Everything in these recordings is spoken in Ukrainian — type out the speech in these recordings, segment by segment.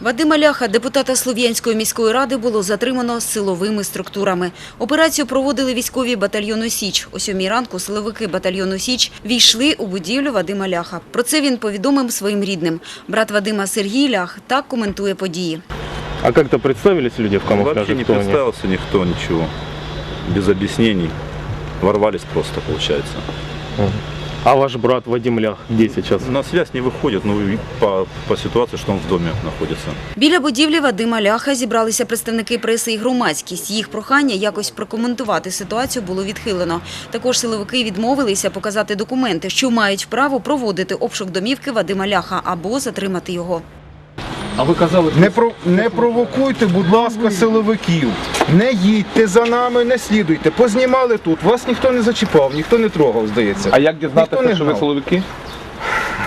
Вадима Ляха, депутата Слов'янської міської ради, було затримано силовими структурами. Операцію проводили військові батальйону «Січ». О сьомій ранку силовики батальйону «Січ» війшли у будівлю Вадима Ляха. Про це він повідомив своїм рідним. Брат Вадима Сергій Лях так коментує події. А как-то представились люди в камуфляже? Вообще не представился никто, ничего. Без объяснений. Ворвались просто, получается. А ваш брат Вадим Лях где сейчас? На связь не виходить, ну, по, по ситуації, що він в домі знаходиться. Біля будівлі Вадима Ляха зібралися представники преси і громадськість. Їх прохання якось прокоментувати ситуацію було відхилено. Також силовики відмовилися показати документи, що мають право проводити обшук домівки Вадима Ляха або затримати його. А ви казали, Не, про, не провокуйте, будь ласка, силовиків. Не їдьте за нами, не слідуйте. Познімали тут. Вас ніхто не зачіпав, ніхто не трогав, здається. А як Ніхто дізнатися, не що ви знав. силовики?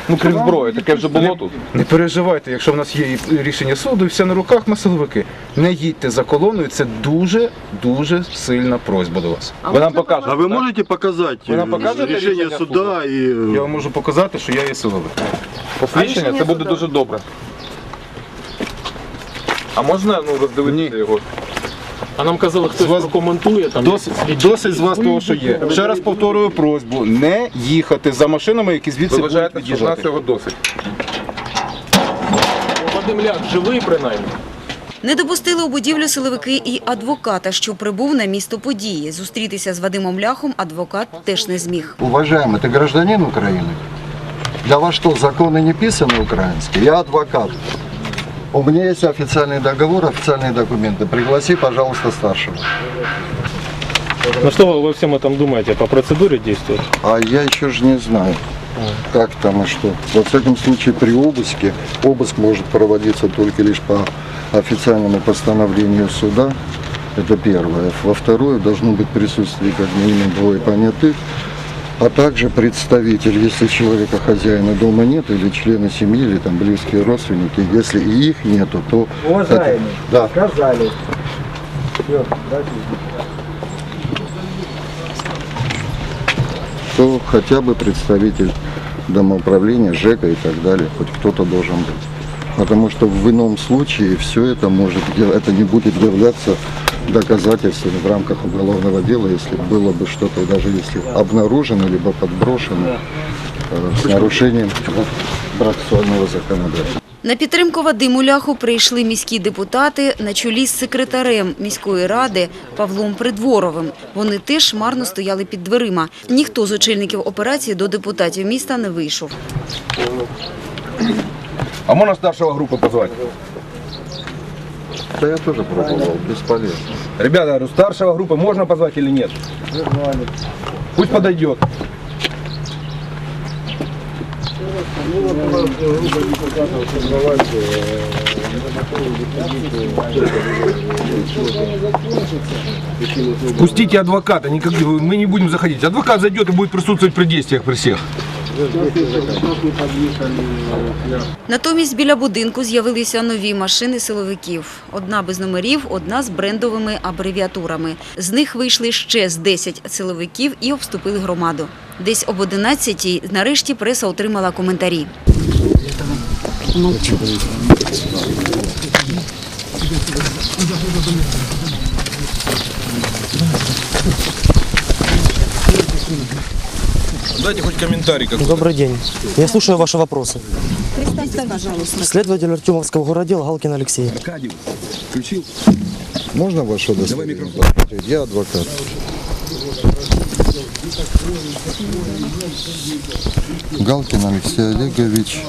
Ну, крім зброї, таке вже було тут. Не переживайте, якщо в нас є і рішення суду і все на руках, ми силовики. Не їдьте за колоною, це дуже, дуже сильна просьба до вас. Ви нам покажете. А вы так? можете показать Вы нам э, покажете решение решение суда и Я вам можу показати, що я є силовик. Посвідчення? Це буде дуже добре. А можна ну, роздивитися його? а нам казали, хтось З вас- прокоментує там. Досить, досить з вас того, що є. Ще раз повторюю просьбу, не їхати за машинами, які звідси Ви будуть вважаєте, що в нас від'їжджати. його досить? Вадим Лях живий принаймні. Не допустили у будівлю силовики і адвоката, що прибув на місто події. Зустрітися з Вадимом Ляхом адвокат теж не зміг. Уважаемый, ты гражданин Украины? Для вас что, законы не писаны украинские? Я адвокат. У меня есть официальный договор, официальные документы. Пригласи, пожалуйста, старшего. Ну что вы во всем этом думаете? По процедуре действует? А я еще же не знаю, как там и что. Во всяком случае, при обыске, обыск может проводиться только лишь по официальному постановлению суда. Это первое. Во второе, должно быть присутствие как минимум двое понятых, а также представитель, если человека хозяина дома нет, или члены семьи, или там близкие родственники. Если и их нету, то... Уважаемый, Да. сказали. То хотя бы представитель домоуправления, ЖЭКа и так далее, хоть кто-то должен быть. Потому что в ином случае все это может, это не будет являться доказательством в рамках уголовного дела, если было бы что-то, даже если обнаружено, либо подброшено э, с нарушением процессуального законодательства. На підтримку Вадиму Ляху прийшли міські депутати на чолі з секретарем міської ради Павлом Придворовим. Вони теж марно стояли під дверима. Ніхто з очільників операції до депутатів міста не вийшов. А можна старшого групи позвати? Да я тоже пробовал, бесполезно. Ребята, говорю, старшего группы можно позвать или нет? Пусть подойдет. Пустите адвоката, никак- мы не будем заходить. Адвокат зайдет и будет присутствовать при действиях при всех. Натомість біля будинку з'явилися нові машини силовиків. Одна без номерів, одна з брендовими абревіатурами. З них вийшли ще з 10 силовиків і обступили громаду. Десь об 11-й нарешті преса отримала коментарі. Дайте хоть комментарий какой Добрый день. Я слушаю ваши вопросы. Следователь Артемовского городела Галкин Алексей. Включил? Можно ваше удостоверение? Я адвокат. Галкин Алексей Олегович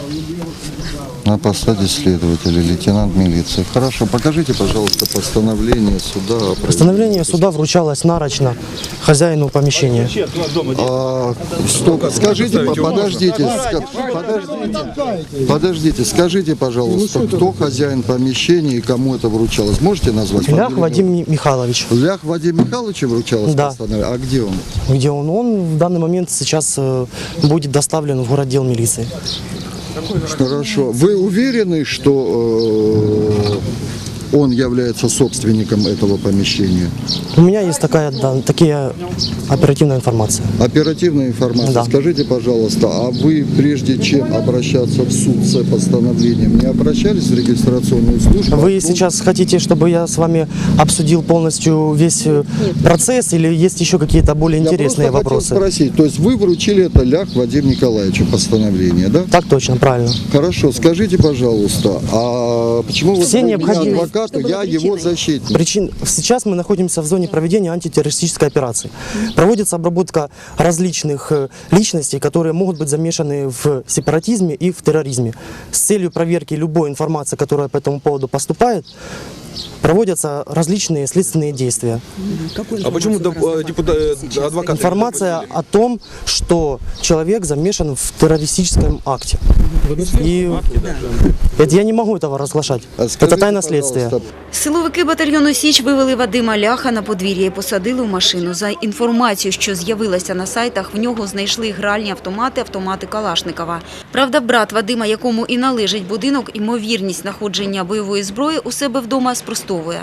на посаде следователя, лейтенант милиции. Хорошо, покажите, пожалуйста, постановление суда. о Постановление суда вручалось нарочно хозяину помещения. А, стоп, скажите, по- подождите, ска- подождите, подождите, скажите, пожалуйста, кто хозяин помещения и кому это вручалось? Можете назвать? Лях фамилию? Вадим Ми- Михайлович. Лях Вадим Михайлович вручалось Да. постановление? А где он? Где он? Он в данный момент сейчас э, будет доставлен в городдел милиции. Хорошо. Вы уверены, что он является собственником этого помещения? У меня есть такая, да, такие оперативная информация. Оперативная информация. Да. Скажите, пожалуйста, а вы прежде чем обращаться в суд с постановлением, не обращались в регистрационную службу? Вы сейчас хотите, чтобы я с вами обсудил полностью весь э, процесс или есть еще какие-то более Я интересные вопросы? хотел спросить, то есть вы вручили это Лях Вадиму Николаевичу постановление, да? Так точно, правильно. Хорошо, скажите, пожалуйста, а почему вы Все дали меня необходимые- адвокату, я его защитник? Причин... Сейчас мы находимся в зоне проведения антитеррористической операции. Проводится обработка различных э, личностей, которые могут быть замешаны в сепаратизме и в терроризме. С целью проверки любой информации, которая по этому поводу поступает, проводятся различные следственные действия. А почему доп- э, депутат, э, адвокат? Информация о том, что человек замешан в террористическом акте. И это я не могу этого разглашать. А Это скажите, тайна следствия. пожалуйста, Силовики батальйону Січ вивели Вадима Ляха на подвір'я і посадили в машину. За інформацією, що з'явилася на сайтах, в нього знайшли гральні автомати, автомати Калашникова. Правда, брат Вадима, якому і належить будинок, імовірність знаходження бойової зброї у себе вдома Спростовує.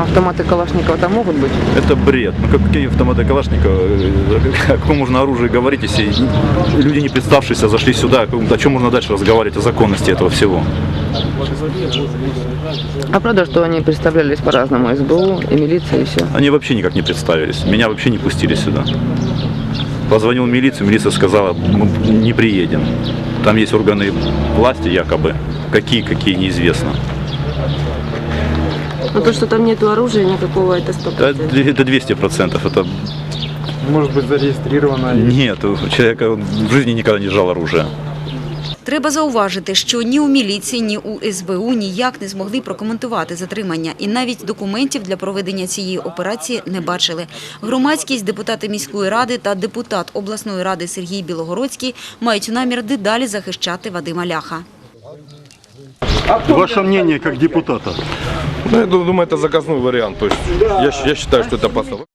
Автоматы Калашникова там могут быть? Это бред. Ну как- какие автоматы Калашникова? Э, О каком можно оружии говорить, если люди, не представшиеся, зашли сюда? О чем можно дальше разговаривать, о законности этого всего? А правда, что они представлялись по-разному, СБУ и милиция и все? Они вообще никак не представились. Меня вообще не пустили сюда. Позвонил в милицию, милиция сказала, мы не приедем. Там есть органы власти якобы. Какие, какие, неизвестно. Ну то, что там нету оружия никакого, это сто Это, это 200 процентов. Это Может быть зарегистрировано. нет, у человека в жизни никогда не жал оружие. Треба зауважити, що ні у міліції, ні у СБУ ніяк не змогли прокоментувати затримання і навіть документів для проведення цієї операції не бачили. Громадськість, депутати міської ради та депутат обласної ради Сергій Білогородський мають намір дедалі захищати Вадима Ляха. Ваше мнение как депутата? Ну, я думаю, это заказной вариант. То есть я, я считаю, что это просто.